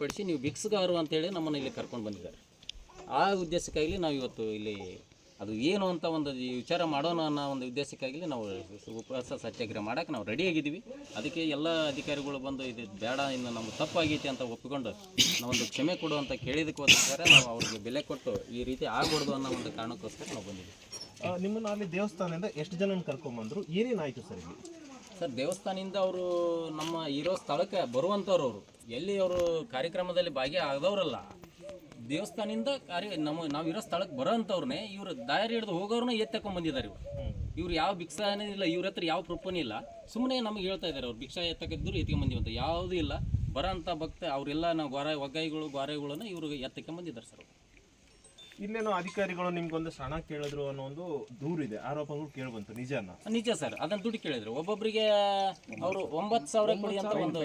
ಪಡಿಸಿ ನೀವು ಭಿಕ್ಷುಗಾರು ಅಂತೇಳಿ ನಮ್ಮನ್ನು ಇಲ್ಲಿ ಕರ್ಕೊಂಡು ಬಂದಿದ್ದಾರೆ. ಆ ಉದ್ದೇಶಕ್ಕಾಗಲಿ ನಾವು ಇವತ್ತು ಇಲ್ಲಿ ಅದು ಏನು ಅಂತ ಒಂದು ವಿಚಾರ ಮಾಡೋಣ ಅನ್ನೋ ಒಂದು ಉದ್ದೇಶಕ್ಕಾಗಿ ನಾವು ಉಪವಾಸ ಸತ್ಯಾಗ್ರಹ ಮಾಡೋಕೆ ನಾವು ರೆಡಿಯಾಗಿದ್ದೀವಿ ಅದಕ್ಕೆ ಎಲ್ಲ ಅಧಿಕಾರಿಗಳು ಬಂದು ಇದು ಬೇಡ, ಇನ್ನು ನಮ್ಗೆ ತಪ್ಪಾಗೈತಿ ಅಂತ ಒಪ್ಪಿಕೊಂಡು ನಾವೊಂದು ಕ್ಷಮೆ ಕೊಡು ಅಂತ ಕೇಳಿದಕ್ಕೋಸ್ಕರ ನಾವು ಅವ್ರಿಗೆ ಬೆಲೆ ಕೊಟ್ಟು ಈ ರೀತಿ ಆಗ್ಬಾರ್ದು ಅನ್ನೋ ಒಂದು ಕಾರಣಕ್ಕೋಸ್ಕರ ನಾವು ಬಂದಿದ್ದೀವಿ. ನಿಮ್ಮನ್ನು ನಿಮ್ಮನ್ನ ಅಲ್ಲಿ ದೇವಸ್ಥಾನದಿಂದ ಎಷ್ಟು ಜನ ಕರ್ಕೊಂಡ್ಬಂದರು? ಏನೇನಾಯಿತು ಸರ್ ಇಲ್ಲಿ? ಸರ್, ದೇವಸ್ಥಾನದಿಂದ ಅವರು ನಮ್ಮ ಇರೋ ಸ್ಥಳಕ್ಕೆ ಬರುವಂಥವ್ರು ಅವರು. ಎಲ್ಲಿ ಅವರು ಕಾರ್ಯಕ್ರಮದಲ್ಲಿ ಭಾಗಿಯಾಗದವ್ರಲ್ಲ. ದೇವಸ್ಥಾನದಿಂದ ಕಾರ್ಯ, ನಮ್ಮ, ನಾವು ಇರೋ ಸ್ಥಳಕ್ಕೆ ಬರೋಂಥವ್ರನ್ನೇ ಇವರು ದಾರಿ ಹಿಡಿದು ಹೋಗೋರನ್ನ ಎತ್ತಕೊಂಡ್ ಬಂದಿದ್ದಾರೆ ಇವರು. ಇವ್ರು ಯಾವ ಭಿಕ್ಷಾನೇ ಇಲ್ಲ, ಇವ್ರ ಹತ್ರ ಯಾವ ಪ್ರೂಫನೇ ಇಲ್ಲ. ಸುಮ್ಮನೆ ನಮಗೆ ಹೇಳ್ತಾ ಇದ್ದಾರೆ ಅವ್ರು, ಭಿಕ್ಷಾ ಎತ್ತಕ್ಕಿದ್ರು ಎತ್ಕೊಂಡ್ ಬಂದಿವಿ ಅಂತ ಯಾವುದೂ ಇಲ್ಲ. ಬರೋಂಥ ಭಕ್ತ ಅವರೆಲ್ಲ ನಾವು ಗೊರ ಒಗ್ಗಾಯಿಗಳು ಗೋರೆಗಳನ್ನ ಇವರು ಎತ್ತಕ್ಕೆ ಬಂದಿದ್ದಾರೆ ಸರ್ ಅವ್ರು. ಇಲ್ಲೇನೋ ಅಧಿಕಾರಿಗಳು ನಿಮ್ಗೊಂದು ಹಣ ಕೇಳಿದ್ರು ಅನ್ನೋ ಒಂದು ದೂರಿದೆ ಆರೋಪಗಳು ಕೇಳ್ಬಂತು ನಿಜಾನ ನಿಜ ಸರ್ ಅದನ್ನ ದುಡ್ಡು ಕೇಳಿದ್ರು. ಒಬ್ಬೊಬ್ಬರಿಗೆ ಅವರು ಒಂಬತ್ತು ಸಾವಿರ ಕೊಡಿ ಅಂತ ಒಂದು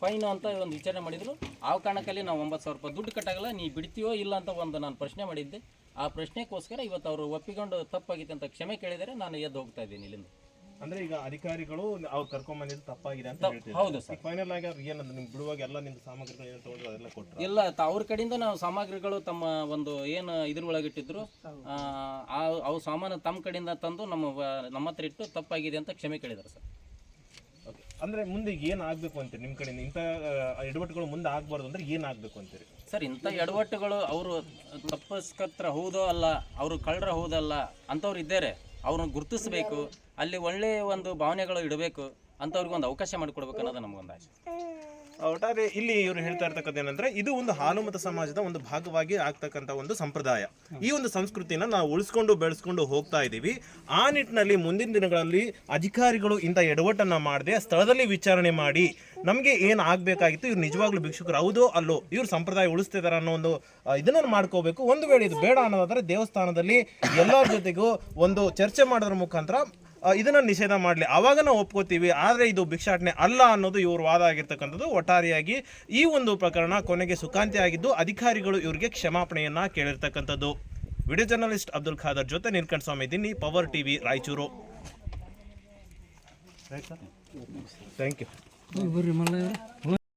ಫೈನ್ ಅಂತ ಒಂದು ವಿಚಾರಣೆ ಮಾಡಿದ್ರು. ಆ ಕಾರಣಕ್ಕಲ್ಲಿ ನಾವು ಒಂಬತ್ತು ಸಾವಿರ ರೂಪಾಯಿ ದುಡ್ಡು ಕಟ್ಟಾಗಲ್ಲ ನೀ ಬಿಡ್ತೀವೋ ಇಲ್ಲ ಅಂತ ಒಂದು ನಾನು ಪ್ರಶ್ನೆ ಮಾಡಿದ್ದೆ. ಆ ಪ್ರಶ್ನೆಗೋಸ್ಕರ ಇವತ್ತು ಅವರು ಒಪ್ಪಿಕೊಂಡು ತಪ್ಪಾಗಿತ್ತು ಅಂತ ಕ್ಷಮೆ ಕೇಳಿದರೆ ನಾನು ಎದ್ದು ಹೋಗ್ತಾ ಇದ್ದೀನಿ ಇಲ್ಲಿಂದ. ಅಂದ್ರೆ ಈಗ ಅಧಿಕಾರಿಗಳು ಅವ್ರು ಕರ್ಕೊಂಬಂದಿದ್ದು ತಪ್ಪಾಗಿದೆ ಅಂತ ಹೌದು ಸರ್. ಫೈನಲ್ ಆಗಿ ಅವ್ರು ಏನಂದ್ರೆ ನಿಮ್ಗೆ ಬಿಡುವಾಗ ಎಲ್ಲ ನಿಮ್ಮ ಸಾಮಗ್ರಿಗಳು ಏನು ತಗೊಂಡ್ರು ಅದೆಲ್ಲ ಕೊಟ್ಟರು ಇಲ್ಲ ತ- ಅವ್ರ ಕಡೆಯಿಂದ ನಾವು ಸಾಮಗ್ರಿಗಳು ತಮ್ಮ ಒಂದು ಏನು ಇದ್ರೊಳಗಿಟ್ಟಿದ್ರು ಆ, ಆ ಅವು ಸಾಮಾನು ತಮ್ಮ ಕಡೆಯಿಂದ ತಂದು ನಮ್ಮ ವ- ನಮ್ಮ ಹತ್ರ ಇಟ್ಟು ತಪ್ಪಾಗಿದೆ ಅಂತ ಕ್ಷಮೆ ಕೇಳಿದ್ರು ಸರ್. ಓಕೆ ಅಂದ್ರೆ ಮುಂದೆ ಏನ್ ಆಗ್ಬೇಕು ಅಂತೀರಿ ನಿಮ್ ಕಡೆಯಿಂದ? ಇಂಥ ಆ, ಎಡವಟ್ಟುಗಳು ಮುಂದೆ ಆಗ್ಬಾರ್ದು ಅಂದ್ರೆ ಏನ್ ಆಗ್ಬೇಕು ಅಂತೀರಿ? ಸರ್ ಇಂಥ ಎಡವಟ್ಟುಗಳು ಅವರು ತಪ್ಪಸ್ಕತ್ರ ಹೌದೋ ಅಲ್ಲ ಅವರು ಕಳ್ಳರ ಹೌದಲ್ಲ ಅಂಥವ್ರು ಇದ್ದಾರೆ. ಅವ್ರನ್ನ ಗುರುತಿಸ್ಬೇಕು ಅಲ್ಲಿ ಒಳ್ಳೆಯ ಒಂದು ಭಾವನೆಗಳು ಇಡಬೇಕು ಅಂಥವ್ರಿಗೆ ಒಂದು ಅವಕಾಶ ಮಾಡಿಕೊಡ್ಬೇಕು ಅನ್ನೋದು ನಮಗೊಂದು ಆಸೆ. ಒಟ್ಟಾರೆ ಇಲ್ಲಿ ಇವರು ಹೇಳ್ತಾ ಇರ್ತಕ್ಕಂಥ ಏನಂದ್ರೆ, ಇದು ಒಂದು ಹಾಲುಮತ ಸಮಾಜದ ಒಂದು ಭಾಗವಾಗಿ ಆಗ್ತಕ್ಕಂಥ ಒಂದು ಸಂಪ್ರದಾಯ. ಈ ಒಂದು ಸಂಸ್ಕೃತಿನ ನಾವು ಉಳಿಸ್ಕೊಂಡು ಬೆಳೆಸ್ಕೊಂಡು ಹೋಗ್ತಾ ಇದ್ದೀವಿ ಆ ನಿಟ್ಟಿನಲ್ಲಿ ಮುಂದಿನ ದಿನಗಳಲ್ಲಿ ಅಧಿಕಾರಿಗಳು ಇಂಥ ಎಡವಟ್ಟನ್ನ ಮಾಡದೆ ಸ್ಥಳದಲ್ಲಿ ವಿಚಾರಣೆ ಮಾಡಿ ನಮಗೆ ಏನು ಆಗಬೇಕಾಗಿತ್ತು, ಇವ್ರು ನಿಜವಾಗ್ಲೂ ಭಿಕ್ಷುಕರು ಹೌದೋ ಅಲ್ಲೋ, ಇವ್ರು ಸಂಪ್ರದಾಯ ಉಳಿಸ್ತಿದಾರ ಅನ್ನೋ ಒಂದು ಇದನ್ನ ಮಾಡ್ಕೋಬೇಕು. ಒಂದು ವೇಳೆ ಇದು ಬೇಡ ಅನ್ನೋದಾದ್ರೆ ದೇವಸ್ಥಾನದಲ್ಲಿ ಎಲ್ಲರ ಜೊತೆಗೂ ಒಂದು ಚರ್ಚೆ ಮಾಡೋದ್ರ ಮುಖಾಂತರ ಇದನ್ನ ನಿಷೇಧ ಮಾಡಲಿ. ಆವಾಗ ನಾವು ಒಪ್ಕೋತೀವಿ ಆದರೆ ಇದು ಭಿಕ್ಷಾಟನೆ ಅಲ್ಲ ಅನ್ನೋದು ಇವರು ವಾದ ಆಗಿರ್ತಕ್ಕಂಥದ್ದು. ಒಟ್ಟಾರೆಯಾಗಿ ಈ ಒಂದು ಪ್ರಕರಣ ಕೊನೆಗೆ ಸುಖಾಂತಿ ಆಗಿದ್ದು ಅಧಿಕಾರಿಗಳು ಇವರಿಗೆ ಕ್ಷಮಾಪಣೆಯನ್ನು ಕೇಳಿರ್ತಕ್ಕಂಥದ್ದು. ವಿಡಿಯೋ ಜರ್ನಲಿಸ್ಟ್ ಅಬ್ದುಲ್ ಖಾದರ್ ಜೊತೆ Neelkanth Swamy Dinni power TV Raichur. Thank you